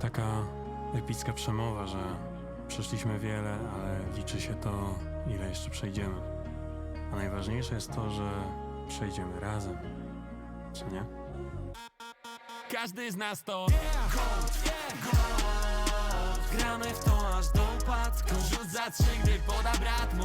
taka epicka przemowa, że przeszliśmy wiele, ale liczy się to, ile jeszcze przejdziemy. A najważniejsze jest to, że przejdziemy razem. Czy nie? Każdy z nas to Gramy w to aż do upadku Rzut za trzy, gdy poda brat mu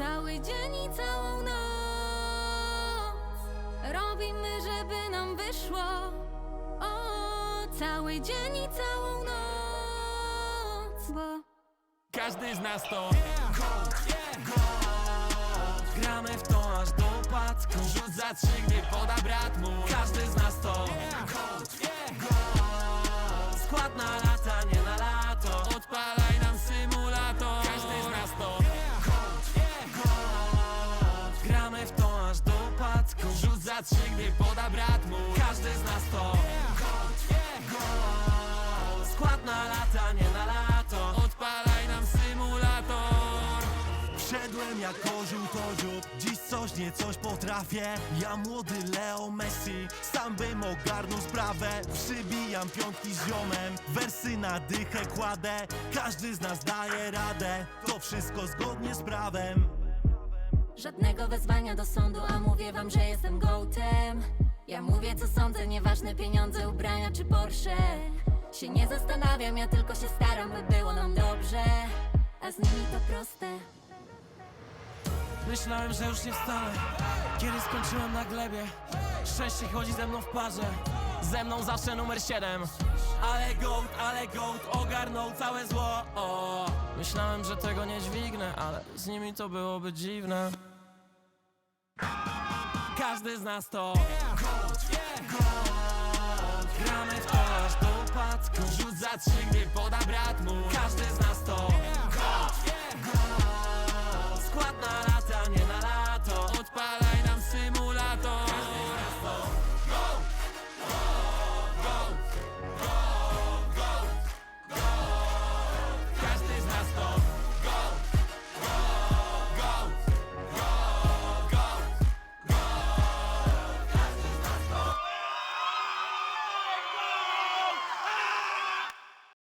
Cały dzień i całą noc Robimy, żeby nam wyszło. O, Cały dzień i całą noc Bo Każdy z nas to Gramy w to aż do upadku. Rzut za trzy, poda brat mu Każdy z nas to Skład Rzut za trzy, gdy poda brat mu Każdy z nas to. Skład na lata, nie na lato. Odpalaj nam symulator. Wszedłem jak kozioł to Dziś coś nie coś potrafię. Ja młody Leo Messi Sam bym ogarnął sprawę. Przybijam piątki z ziomem Wersy na dychę kładę. Każdy z nas daje radę. To wszystko zgodnie z prawem Żadnego wezwania do sądu, a mówię wam, że jestem gołtem Ja mówię co sądzę, nieważne pieniądze, ubrania czy Porsche. Się nie zastanawiam, ja tylko się staram, by było nam dobrze. A z nimi to proste. Myślałem, że już nie wstanę Kiedy skończyłem na glebie. Szczęście chodzi ze mną w parze Ze mną zawsze numer 7 Ale gołd, ale gołd Ogarnął całe zło. O. Myślałem, że tego nie dźwignę Ale z nimi to byłoby dziwne Każdy z nas to Gramy w to aż do upadku. Rzut za trzy, gdy brat